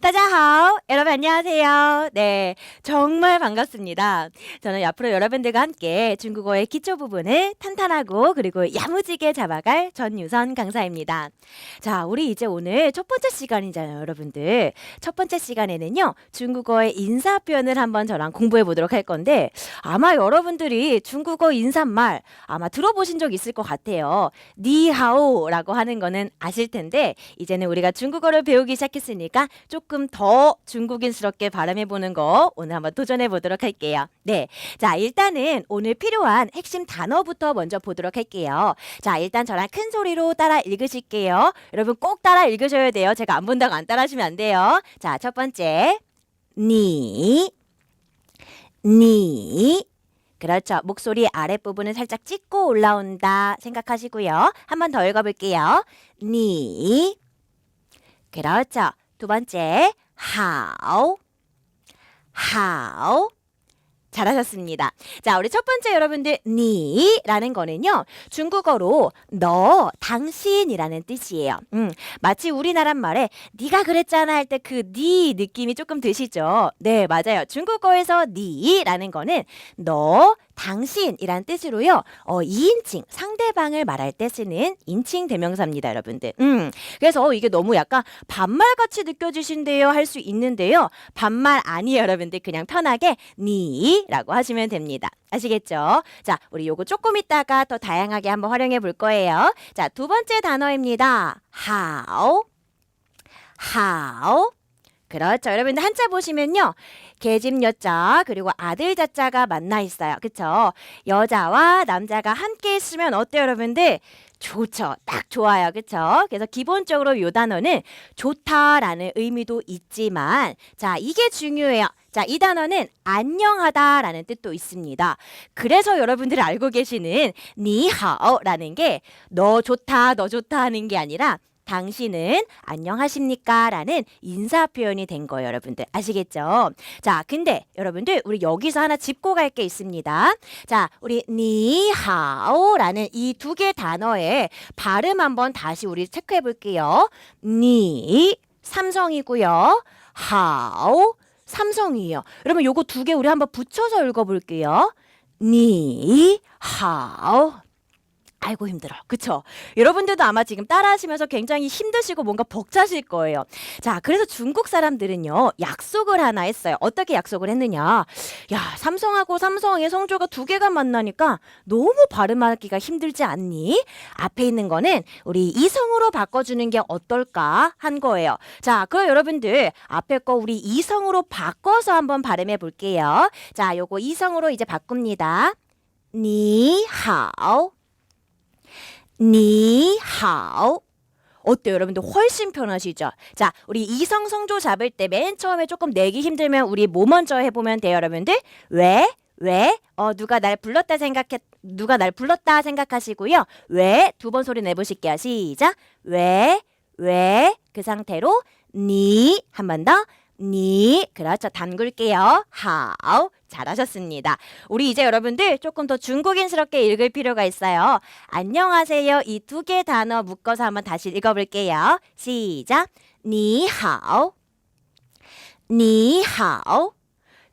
大家好. 여러분 안녕하세요. 네, 정말 반갑습니다. 저는 앞으로 여러분들과 함께 중국어의 기초 부분을 탄탄하고 그리고 야무지게 잡아갈 전유선 강사입니다. 자, 우리 이제 오늘 첫 번째 시간이잖아요, 여러분들. 첫 번째 시간에는요, 중국어의 인사 표현을 한번 저랑 공부해 보도록 할 건데, 아마 여러분들이 중국어 인사말 아마 들어보신 적 있을 것 같아요. 니하오라고 하는 거는 아실 텐데, 이제는 우리가 중국어를 배우기 시작했으니까 조금 더 중국인스럽게 발음해 보는 거 오늘 한번 도전해 보도록 할게요. 네. 자, 일단은 오늘 필요한 핵심 단어부터 먼저 보도록 할게요. 자, 일단 저랑 큰 소리로 따라 읽으실게요. 여러분 꼭 따라 읽으셔야 돼요. 제가 안 본다고 안 따라 하시면 안 돼요. 자, 첫 번째. 니, 니. 그렇죠. 목소리 아랫부분을 살짝 찍고 올라온다 생각하시고요. 한 번 더 읽어볼게요. 니. 그렇죠. 두 번째. 하오. 잘하셨습니다. 자, 우리 첫 번째 여러분들 니라는 거는요. 중국어로 너, 당신이라는 뜻이에요. 음, 마치 우리나라 말에 네가 그랬잖아 할 때 그 니 느낌이 조금 드시죠? 네, 맞아요. 중국어에서 니라는 거는 너, 당신이란 뜻으로요. 어, 2인칭 상대방을 말할 때 쓰는 인칭 대명사입니다, 여러분들. 음. 그래서 이게 너무 약간 반말 같이 느껴지신대요 할 수 있는데요. 반말 아니에요, 여러분들. 그냥 편하게 니 라고 하시면 됩니다. 아시겠죠? 자, 우리 요거 조금 있다가 더 다양하게 한번 활용해 볼 거예요. 자, 두 번째 단어입니다. how. how. 그렇죠. 여러분들 한자 보시면요. 계집 여자 그리고 아들 자자가 만나 있어요. 그쵸? 여자와 남자가 함께 있으면 어때요, 여러분들? 좋죠. 딱 좋아요. 그쵸? 그래서 기본적으로 요 단어는 좋다라는 의미도 있지만 자, 이게 중요해요. 자, 이 단어는 안녕하다라는 뜻도 있습니다. 그래서 여러분들이 알고 계시는 니하오라는 게 너 좋다, 너 좋다 하는 게 아니라 당신은 안녕하십니까? 라는 인사 표현이 된 거예요, 여러분들. 아시겠죠? 자, 근데 여러분들, 우리 여기서 하나 짚고 갈 게 있습니다. 자, 우리 니하오 라는 이 두 개 단어의 발음 한번 다시 우리 체크해 볼게요. 니, 삼성이고요. 하오, 삼성이에요. 여러분, 요거 두 개 우리 한번 붙여서 읽어 볼게요. 니, 하오. 아이고 힘들어. 그쵸? 여러분들도 아마 지금 따라하시면서 굉장히 힘드시고 뭔가 벅차실 거예요. 자, 그래서 중국 사람들은요, 약속을 하나 했어요. 어떻게 약속을 했느냐? 야, 삼성하고 삼성의 성조가 두 개가 만나니까 너무 발음하기가 힘들지 않니? 앞에 있는 거는 우리 이성으로 바꿔주는 게 어떨까 한 거예요. 자, 그럼 여러분들 앞에 거 우리 이성으로 바꿔서 한번 발음해 볼게요. 자, 요거 이성으로 이제 바꿉니다. 니하오. 니하오. 어때요, 여러분들? 훨씬 편하시죠? 자, 우리 이성 성조 잡을 때 맨 처음에 조금 내기 힘들면 우리 뭐 먼저 해보면 돼요, 여러분들? 왜? 왜? 어, 누가 날 불렀다 생각해, 누가 날 불렀다 생각하시고요. 왜? 두 번 소리 내보실게요. 시작. 왜? 왜? 그 상태로 니. 한 번 더. 니. 그렇죠. 담글게요. 하오. 잘하셨습니다. 우리 이제 여러분들 조금 더 중국인스럽게 읽을 필요가 있어요. 안녕하세요. 이 두 개 단어 묶어서 한번 다시 읽어볼게요. 시작. 니하오. 니하오.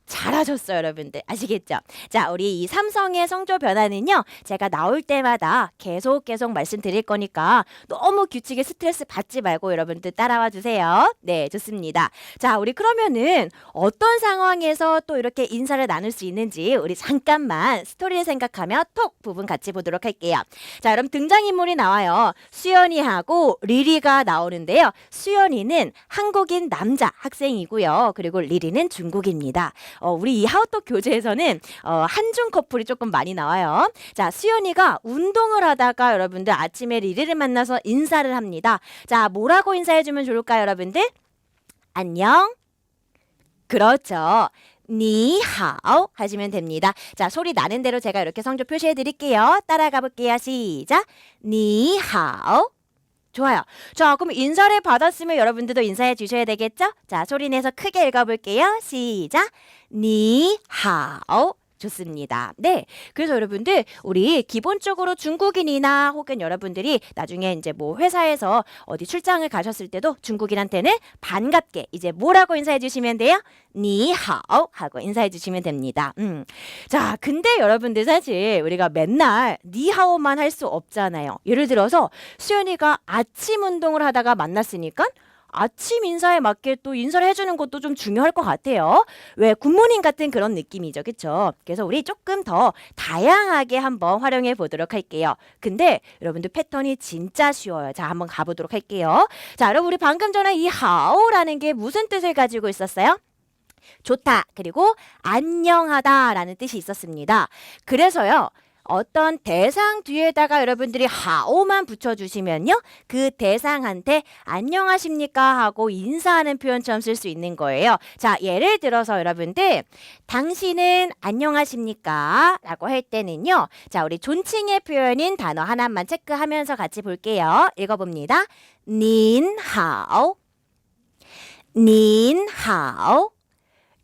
잘하셨어요, 여러분들. 아시겠죠? 자, 우리 이 삼성의 성조 변화는요, 제가 나올 때마다 계속 계속 말씀드릴 거니까 너무 규칙에 스트레스 받지 말고 여러분들 따라와 주세요. 네, 좋습니다. 자, 우리 그러면은 어떤 상황에서 또 이렇게 인사를 나눌 수 있는지 우리 잠깐만 스토리를 생각하며 톡 부분 같이 보도록 할게요. 자, 여러분 등장인물이 나와요. 수연이하고 리리가 나오는데요. 수연이는 한국인 남자 학생이고요. 그리고 리리는 중국입니다. 어, 우리 이 하우톡 교재에서는 어, 한중 커플이 조금 많이 나와요. 자, 수연이가 운동을 하다가 여러분들 아침에 리리를 만나서 인사를 합니다. 자, 뭐라고 인사해주면 좋을까요, 여러분들? 안녕. 그렇죠. 니하오 하시면 됩니다. 자, 소리 나는 대로 제가 이렇게 성조 표시해 드릴게요. 따라가 볼게요. 시작. 니하오. 좋아요. 자, 그럼 인사를 받았으면 여러분들도 인사해 주셔야 되겠죠? 자, 소리 내서 크게 읽어볼게요. 시작. 니하오. 좋습니다. 네. 그래서 여러분들 우리 기본적으로 중국인이나 혹은 여러분들이 나중에 이제 뭐 회사에서 어디 출장을 가셨을 때도 중국인한테는 반갑게 이제 뭐라고 인사해 주시면 돼요? 니하오 하고 인사해 주시면 됩니다. 음. 자, 근데 여러분들 사실 우리가 맨날 니하오만 할 수 없잖아요. 예를 들어서 수연이가 아침 운동을 하다가 만났으니까 아침 인사에 맞게 또 인사를 해주는 것도 좀 중요할 것 같아요. 왜 굿모닝 같은 그런 느낌이죠, 그렇죠? 그래서 우리 조금 더 다양하게 한번 활용해 보도록 할게요. 근데 여러분들 패턴이 진짜 쉬워요. 자, 한번 가보도록 할게요. 자, 여러분 우리 방금 전에 이 하오라는 게 무슨 뜻을 가지고 있었어요? 좋다 그리고 안녕하다라는 뜻이 있었습니다. 그래서요. 어떤 대상 뒤에다가 여러분들이 하오만 붙여주시면요. 그 대상한테 안녕하십니까 하고 인사하는 표현처럼 쓸 수 있는 거예요. 자, 예를 들어서 여러분들, 당신은 안녕하십니까? 라고 할 때는요. 자, 우리 존칭의 표현인 단어 하나만 체크하면서 같이 볼게요. 읽어봅니다. 닌好 닌好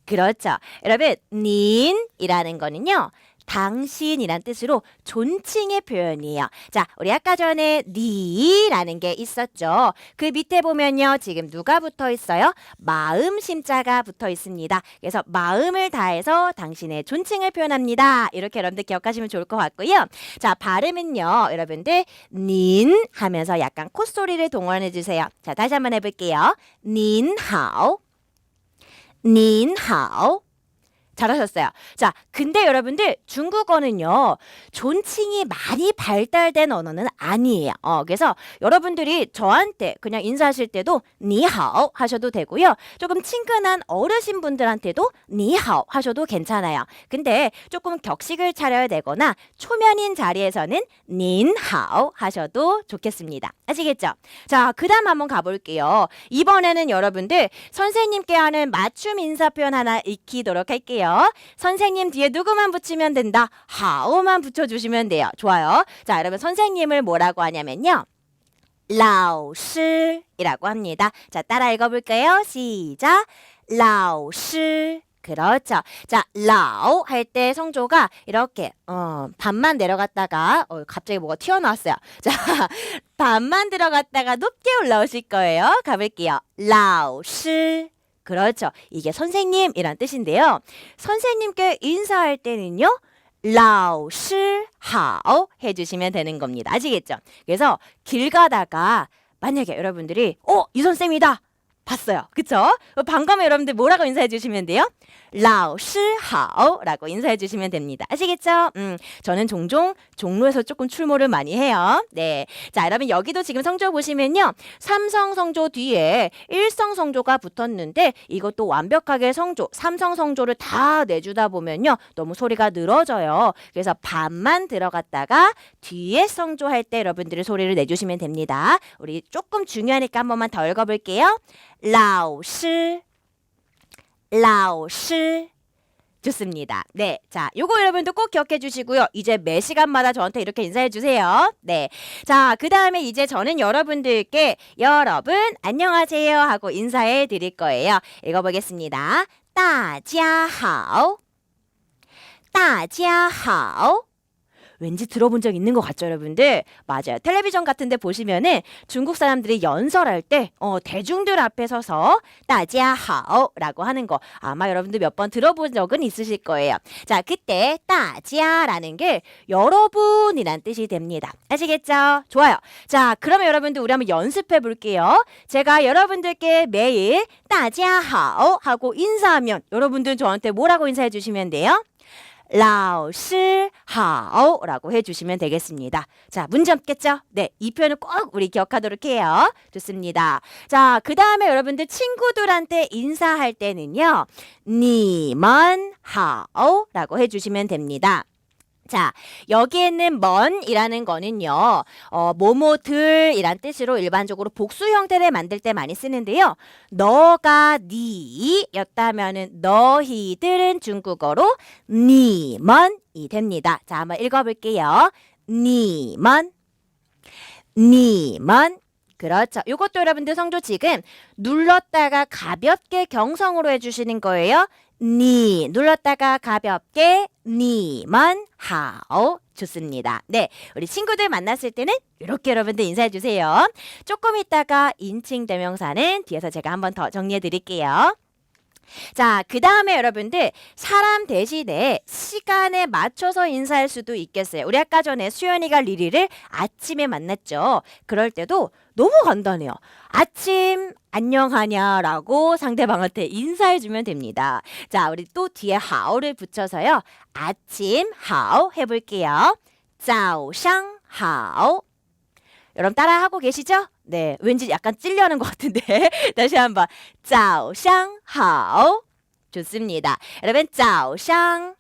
그렇죠. 여러분, 닌이라는 거는요. 당신이란 뜻으로 존칭의 표현이에요. 자, 우리 아까 전에 니라는 게 있었죠. 그 밑에 보면요. 지금 누가 붙어 있어요? 마음 심자가 붙어 있습니다. 그래서 마음을 다해서 당신의 존칭을 표현합니다. 이렇게 여러분들 기억하시면 좋을 것 같고요. 자, 발음은요. 여러분들 닌 하면서 약간 콧소리를 동원해 주세요. 자, 다시 한번 해 볼게요. 닌好 닌好 잘하셨어요. 자, 근데 여러분들 중국어는요 존칭이 많이 발달된 언어는 아니에요. 어, 그래서 여러분들이 저한테 그냥 인사하실 때도 니하오 하셔도 되고요. 조금 친근한 어르신 분들한테도 니하오 하셔도 괜찮아요. 근데 조금 격식을 차려야 되거나 초면인 자리에서는 닌하오 하셔도 좋겠습니다. 아시겠죠? 자, 그다음 한번 가볼게요. 이번에는 여러분들 선생님께 하는 맞춤 인사 표현 하나 익히도록 할게요. 선생님 뒤에 누구만 붙이면 된다. 하오만 붙여주시면 돼요. 좋아요. 자, 여러분 선생님을 뭐라고 하냐면요. 라오시이라고 합니다. 자, 따라 읽어볼까요? 시작. 라오시. 그렇죠. 자, 라오 할 때 성조가 이렇게 어, 반만 내려갔다가 어, 갑자기 뭐가 튀어나왔어요. 자, 반만 들어갔다가 높게 올라오실 거예요. 가볼게요. 라오시. 그렇죠. 이게 선생님이란 뜻인데요. 선생님께 인사할 때는요. 라오시 하오 해주시면 되는 겁니다. 아시겠죠? 그래서 길 가다가 만약에 여러분들이 어, 이 선생님이다. 봤어요. 그쵸? 방금에 여러분들 뭐라고 인사해 주시면 돼요? 라오시하오라고 인사해 주시면 됩니다. 아시겠죠? 음, 저는 종종 종로에서 조금 출몰을 많이 해요. 네. 자, 여러분 여기도 지금 성조 보시면요. 삼성 성조 뒤에 일성 성조가 붙었는데 이것도 완벽하게 성조, 삼성 성조를 다 내주다 보면요. 너무 소리가 늘어져요. 그래서 반만 들어갔다가 뒤에 성조 할 때 여러분들이 소리를 내주시면 됩니다. 우리 조금 중요하니까 한 번만 더 읽어볼게요. 老 师,老师 좋습니다. 네. 자, 요거 여러분도 꼭 기억해 주시고요. 이제 매 시간마다 저한테 이렇게 인사해 주세요. 네. 자, 그 다음에 이제 저는 여러분들께 여러분, 안녕하세요 하고 인사해 드릴 거예요. 읽어보겠습니다. 大家好.大家好. 왠지 들어본 적 있는 것 같죠, 여러분들? 맞아요. 텔레비전 같은 데 보시면은 중국 사람들이 연설할 때, 어, 대중들 앞에 서서, 따지하오 라고 하는 거 아마 여러분들 몇 번 들어본 적은 있으실 거예요. 자, 그때 따지라는 게 여러분이란 뜻이 됩니다. 아시겠죠? 좋아요. 자, 그러면 여러분들 우리 한번 연습해 볼게요. 제가 여러분들께 매일 따지하오 하고 인사하면 여러분들 저한테 뭐라고 인사해 주시면 돼요? 라오시하오라고 해주시면 되겠습니다. 자, 문제 없겠죠? 네, 이 표현은 꼭 우리 기억하도록 해요. 좋습니다. 자, 그 다음에 여러분들 친구들한테 인사할 때는요, 니먼하오라고 해주시면 됩니다. 자, 여기에는 먼이라는 거는요, 어, 뭐뭐들이란 뜻으로 일반적으로 복수 형태를 만들 때 많이 쓰는데요. 너가 니 였다면은 너희들은 중국어로 니먼이 됩니다. 자, 한번 읽어볼게요. 니먼, 니먼. 그렇죠. 이것도 여러분들 성조 지금 눌렀다가 가볍게 경성으로 해주시는 거예요. 니 눌렀다가 가볍게 니만 하오 좋습니다. 네, 우리 친구들 만났을 때는 이렇게 여러분들 인사해 주세요. 조금 있다가 인칭 대명사는 뒤에서 제가 한 번 더 정리해 드릴게요. 자, 그 다음에 여러분들 사람 대신에 시간에 맞춰서 인사할 수도 있겠어요. 우리 아까 전에 수연이가 리리를 아침에 만났죠. 그럴 때도 너무 간단해요. 아침 안녕하냐라고 상대방한테 인사해주면 됩니다. 자, 우리 또 뒤에 하오를 붙여서요. 아침 하오 해볼게요. 짜오샹 하오. 여러분 따라하고 계시죠? 네, 왠지 약간 찔려는 것 같은데 다시 한번 짜오샹 하오. 좋습니다. 여러분 짜오샹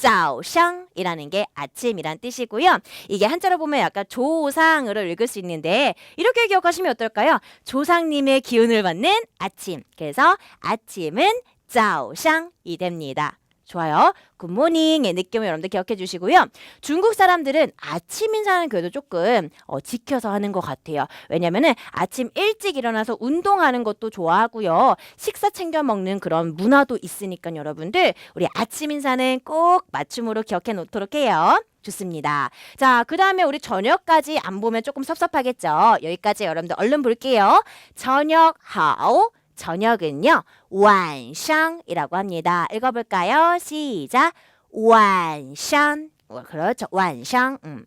짜오샹이라는 게 아침이란 뜻이고요. 이게 한자로 보면 약간 조상으로 읽을 수 있는데 이렇게 기억하시면 어떨까요? 조상님의 기운을 받는 아침. 그래서 아침은 짜오샹이 됩니다. 좋아요. 굿모닝의 느낌을 여러분들 기억해 주시고요. 중국 사람들은 아침 인사는 그래도 조금 어, 지켜서 하는 것 같아요. 왜냐면은 아침 일찍 일어나서 운동하는 것도 좋아하고요. 식사 챙겨 먹는 그런 문화도 있으니까 여러분들 우리 아침 인사는 꼭 맞춤으로 기억해 놓도록 해요. 좋습니다. 자, 그 다음에 우리 저녁까지 안 보면 조금 섭섭하겠죠. 여기까지 여러분들 얼른 볼게요. 저녁 하오. 저녁은요. 완샹이라고 합니다. 읽어볼까요? 시작. 완샹. 어, 그렇죠. 완샹. 음.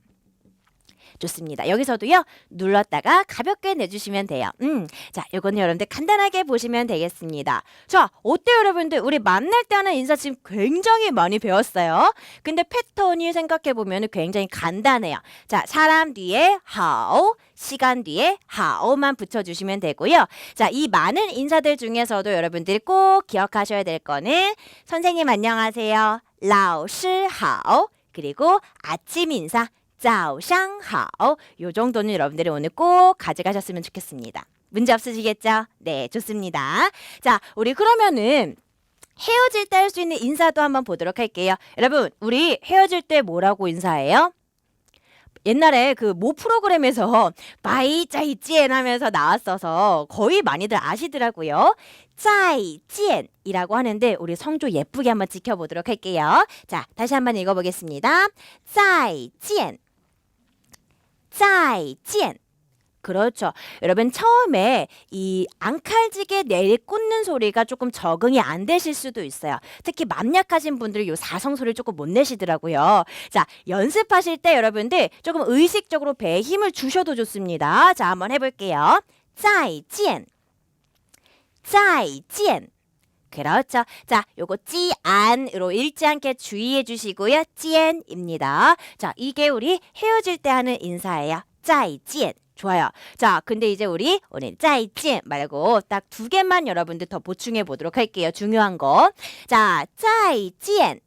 좋습니다. 여기서도요, 눌렀다가 가볍게 내주시면 돼요. 음, 자, 요거는 여러분들 간단하게 보시면 되겠습니다. 자, 어때요, 여러분들? 우리 만날 때 하는 인사 지금 굉장히 많이 배웠어요. 근데 패턴이 생각해보면 굉장히 간단해요. 자, 사람 뒤에 하오, 시간 뒤에 하오만 붙여주시면 되고요. 자, 이 많은 인사들 중에서도 여러분들이 꼭 기억하셔야 될 거는 선생님 안녕하세요. 라오시. 그리고 아침 인사 早上好. 요 정도는 여러분들이 오늘 꼭 가져가셨으면 좋겠습니다. 문제 없으시겠죠? 네, 좋습니다. 자, 우리 그러면은 헤어질 때 할 수 있는 인사도 한번 보도록 할게요. 여러분, 우리 헤어질 때 뭐라고 인사해요? 옛날에 그 모 프로그램에서 바이 짜이찌엔 하면서 나왔어서 거의 많이들 아시더라고요. 짜이찌엔이라고 하는데 우리 성조 예쁘게 한번 지켜보도록 할게요. 자, 다시 한번 읽어보겠습니다. 짜이찌엔 짜이젠. 그렇죠. 여러분 처음에 이 앙칼지게 내리꽂는 소리가 조금 적응이 안 되실 수도 있어요. 특히 맘약하신 분들 요 사성 소리를 조금 못 내시더라고요. 자, 연습하실 때 여러분들 조금 의식적으로 배에 힘을 주셔도 좋습니다. 자, 한번 해 볼게요. 짜이젠. 짜이젠. 그렇죠. 자, 요거 찌안으로 읽지 않게 주의해 주시고요. 찌엔입니다. 자, 이게 우리 헤어질 때 하는 인사예요. 짜이찌엔. 좋아요. 자, 근데 이제 우리 오늘 짜이찌엔 말고 딱 두 개만 여러분들 더 보충해 보도록 할게요. 중요한 거. 자, 짜이찌엔.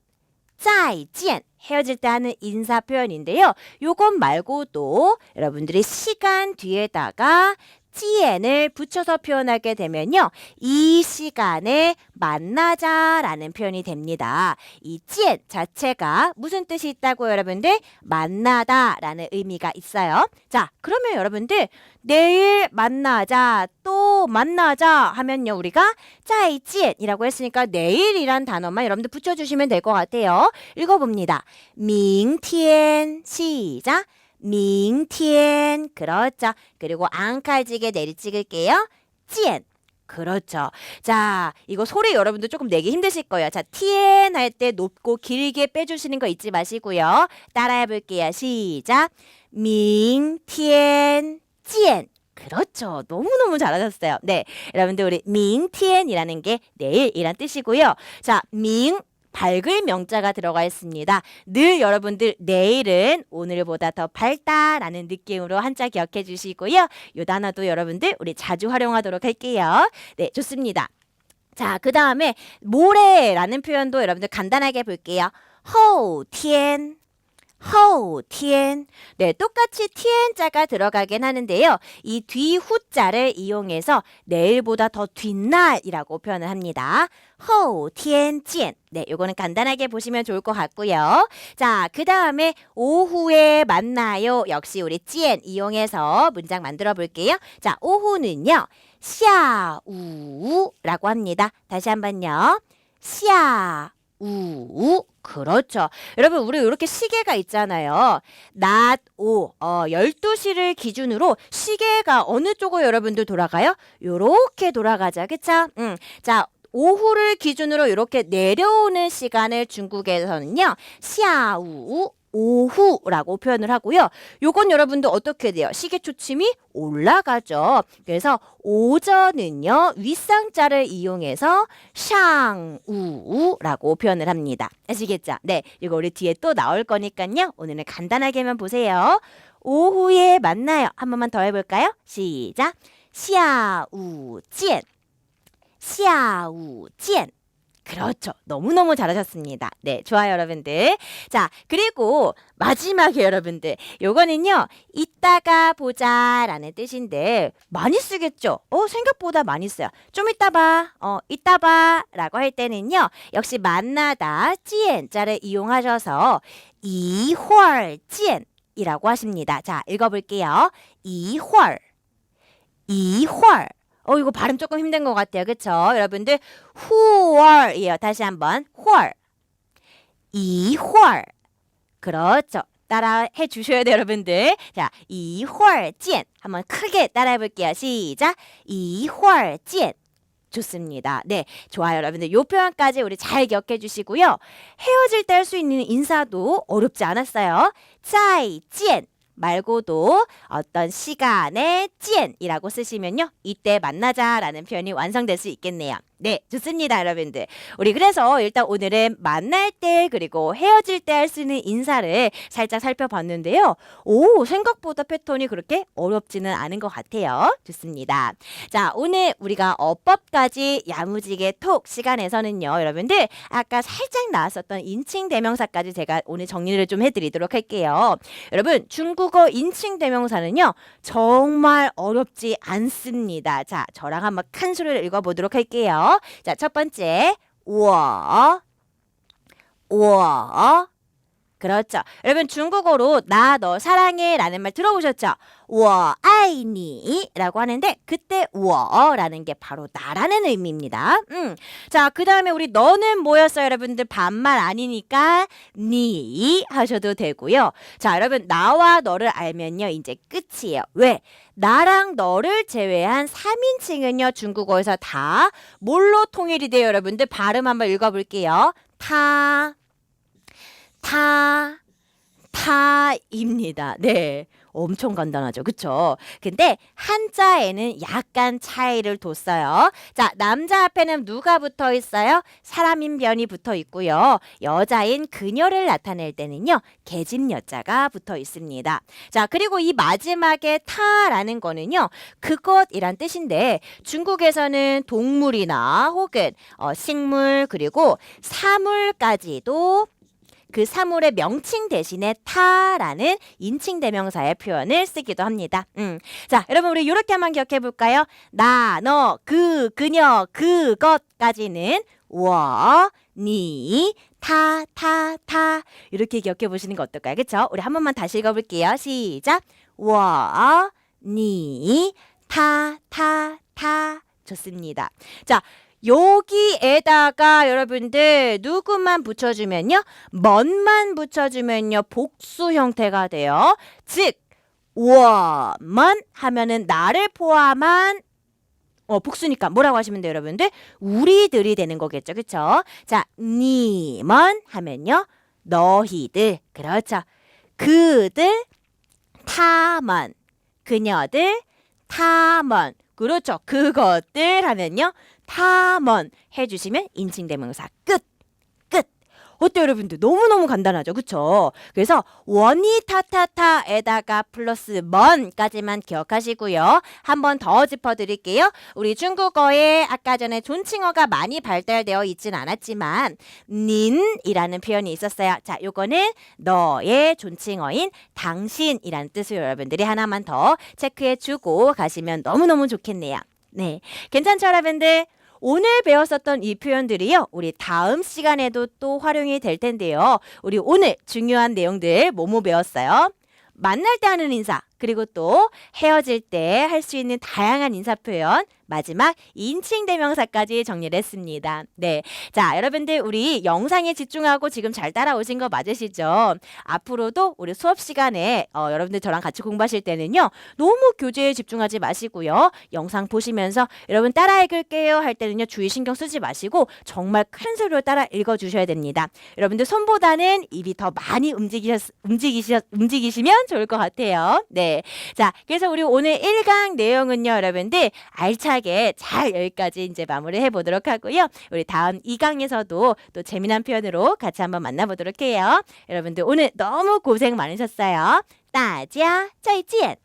짜이찌엔. 헤어질 때 하는 인사 표현인데요. 요것 말고도 여러분들이 시간 뒤에다가 찌엔을 붙여서 표현하게 되면요. 이 시간에 만나자라는 표현이 됩니다. 이 찌엔 자체가 무슨 뜻이 있다고 여러분들? 만나다라는 의미가 있어요. 자, 그러면 여러분들 내일 만나자 또 만나자 하면요. 우리가 짜이찌엔이라고 했으니까 내일이란 단어만 여러분들 붙여주시면 될 것 같아요. 읽어봅니다. 明天 시작. 밍티엔 그렇죠. 그리고 앙칼지게 내리 찍을게요. 찐, 그렇죠. 자, 이거 소리 여러분도 조금 내기 힘드실 거예요. 자, 티엔 할 때 높고 길게 빼주시는 거 잊지 마시고요. 따라해 볼게요. 시작. 밍, 티엔, 찌엔. 그렇죠. 너무너무 잘하셨어요. 네. 여러분들 우리 밍, 티엔이라는 게 내일이란 뜻이고요. 자, 밍, 밝을 명자가 들어가 있습니다. 늘 여러분들 내일은 오늘보다 더 밝다라는 느낌으로 한자 기억해 주시고요. 요 단어도 여러분들 우리 자주 활용하도록 할게요. 네, 좋습니다. 자, 그 다음에 모레라는 표현도 여러분들 간단하게 볼게요. 허우天 허우天 네, 똑같이 tn자가 들어가긴 하는데요. 이 뒤후자를 이용해서 내일보다 더 뒷날이라고 표현을 합니다. 허우天见. 네, 요거는 간단하게 보시면 좋을 것 같고요. 자, 그 다음에 오후에 만나요. 역시 우리 찐 이용해서 문장 만들어 볼게요. 자, 오후는요. 샤우라고 합니다. 다시 한번요. 샤우 그렇죠. 여러분, 우리 이렇게 시계가 있잖아요. 낮, 오, 어, 12시를 기준으로 시계가 어느 쪽으로 여러분들 돌아가요? 요렇게 돌아가죠. 그쵸? 음. 자, 오후를 기준으로 이렇게 내려오는 시간을 중국에서는요. 시아우 오후라고 표현을 하고요. 요건 여러분들 어떻게 돼요? 시계 초침이 올라가죠. 그래서 오전은요. 윗상자를 이용해서 샹우우라고 표현을 합니다. 아시겠죠? 네, 이거 우리 뒤에 또 나올 거니까요. 오늘은 간단하게만 보세요. 오후에 만나요. 한 번만 더 해볼까요? 시작. 시아우젠 下午见. 그렇죠. 너무너무 잘하셨습니다. 네, 좋아요, 여러분들. 자, 그리고 마지막에 여러분들. 요거는요, 이따가 보자라는 뜻인데, 많이 쓰겠죠? 어, 생각보다 많이 써요. 좀 이따 봐. 어, 이따 봐. 라고 할 때는요, 역시 만나다, 찌엔자를 이용하셔서, 이월 찌엔 이라고 하십니다. 자, 읽어볼게요. 이월. 이월. 어, 이거 발음 조금 힘든 것 같아요. 그쵸? 여러분들, 후월이에요. 다시 한번. 월. 이월. 그렇죠. 따라 해 주셔야 돼요, 여러분들. 자, 이월见. 한번 크게 따라 해 볼게요. 시작. 이월见. 좋습니다. 네, 좋아요, 여러분들. 요 표현까지 우리 잘 기억해 주시고요. 헤어질 때 할 수 있는 인사도 어렵지 않았어요. 再见. 말고도 어떤 시간에 찐이라고 쓰시면요. 이때 만나자라는 표현이 완성될 수 있겠네요. 네, 좋습니다, 여러분들. 우리 그래서 일단 오늘은 만날 때 그리고 헤어질 때 할 수 있는 인사를 살짝 살펴봤는데요. 오, 생각보다 패턴이 그렇게 어렵지는 않은 것 같아요. 좋습니다. 자, 오늘 우리가 어법까지 야무지게 톡 시간에서는요, 여러분들 아까 살짝 나왔었던 인칭 대명사까지 제가 오늘 정리를 좀 해드리도록 할게요. 여러분, 중국어 인칭 대명사는요, 정말 어렵지 않습니다. 자, 저랑 한번 큰 소리를 읽어보도록 할게요. 자, 첫 번째, 我,我. 그렇죠. 여러분 중국어로 나 너 사랑해 라는 말 들어보셨죠? 我爱你 라고 하는데 그때 我라는 게 바로 나라는 의미입니다. 음. 자, 그다음에 우리 너는 뭐였어요, 여러분들? 반말 아니니까 니 하셔도 되고요. 자, 여러분 나와 너를 알면요. 이제 끝이에요. 왜? 나랑 너를 제외한 3인칭은요. 중국어에서 다 뭘로 통일이 돼요, 여러분들? 발음 한번 읽어 볼게요. 타 타, 타입니다. 네. 엄청 간단하죠. 그쵸? 근데 한자에는 약간 차이를 뒀어요. 자, 남자 앞에는 누가 붙어 있어요? 사람인 변이 붙어 있고요. 여자인 그녀를 나타낼 때는요. 계집 여자가 붙어 있습니다. 자, 그리고 이 마지막에 타라는 거는요. 그것이란 뜻인데 중국에서는 동물이나 혹은 어, 식물 그리고 사물까지도 그 사물의 명칭 대신에 타라는 인칭 대명사의 표현을 쓰기도 합니다. 음. 자, 여러분 우리 이렇게 한번 기억해 볼까요? 나, 너, 그, 그녀, 그것까지는 我, 니, 타, 타, 타 이렇게 기억해 보시는 거 어떨까요? 그렇죠? 우리 한 번만 다시 읽어 볼게요. 시작. 我, 니, 타, 타, 타 좋습니다. 자, 여기에다가 여러분들 누구만 붙여주면요. 뭔만 붙여주면요. 복수 형태가 돼요. 즉, 我们 하면은 나를 포함한 어, 복수니까 뭐라고 하시면 돼요, 여러분들? 우리들이 되는 거겠죠. 그쵸? 자, 니먼 하면요. 너희들. 그렇죠. 그들, 타먼. 그녀들, 타먼. 그렇죠. 그것들 하면요. 타먼 해주시면 인칭 대명사 끝. 끝. 어때요, 여러분들? 너무너무 간단하죠? 그쵸? 그래서 원이 타타타에다가 플러스 먼까지만 기억하시고요. 한 번 더 짚어드릴게요. 우리 중국어에 아까 전에 존칭어가 많이 발달되어 있진 않았지만 닌이라는 표현이 있었어요. 자, 요거는 너의 존칭어인 당신이라는 뜻을 여러분들이 하나만 더 체크해주고 가시면 너무너무 좋겠네요. 네. 괜찮죠, 여러분들? 오늘 배웠었던 이 표현들이요. 우리 다음 시간에도 또 활용이 될 텐데요. 우리 오늘 중요한 내용들 뭐뭐 배웠어요? 만날 때 하는 인사. 그리고 또 헤어질 때 할 수 있는 다양한 인사 표현, 마지막 인칭 대명사까지 정리를 했습니다. 네. 자, 여러분들 우리 영상에 집중하고 지금 잘 따라오신 거 맞으시죠? 앞으로도 우리 수업 시간에 어, 여러분들 저랑 같이 공부하실 때는요. 너무 교재에 집중하지 마시고요. 영상 보시면서 여러분 따라 읽을게요 할 때는요. 주의 신경 쓰지 마시고 정말 큰 소리로 따라 읽어 주셔야 됩니다. 여러분들 손보다는 입이 더 많이 움직이셨, 움직이시, 움직이시면 좋을 것 같아요. 네. 자, 그래서 우리 오늘 1강 내용은요, 여러분들 알차게 잘 여기까지 이제 마무리 해보도록 하고요. 우리 다음 2강에서도 또 재미난 표현으로 같이 한번 만나보도록 해요. 여러분들 오늘 너무 고생 많으셨어요. 大家再见。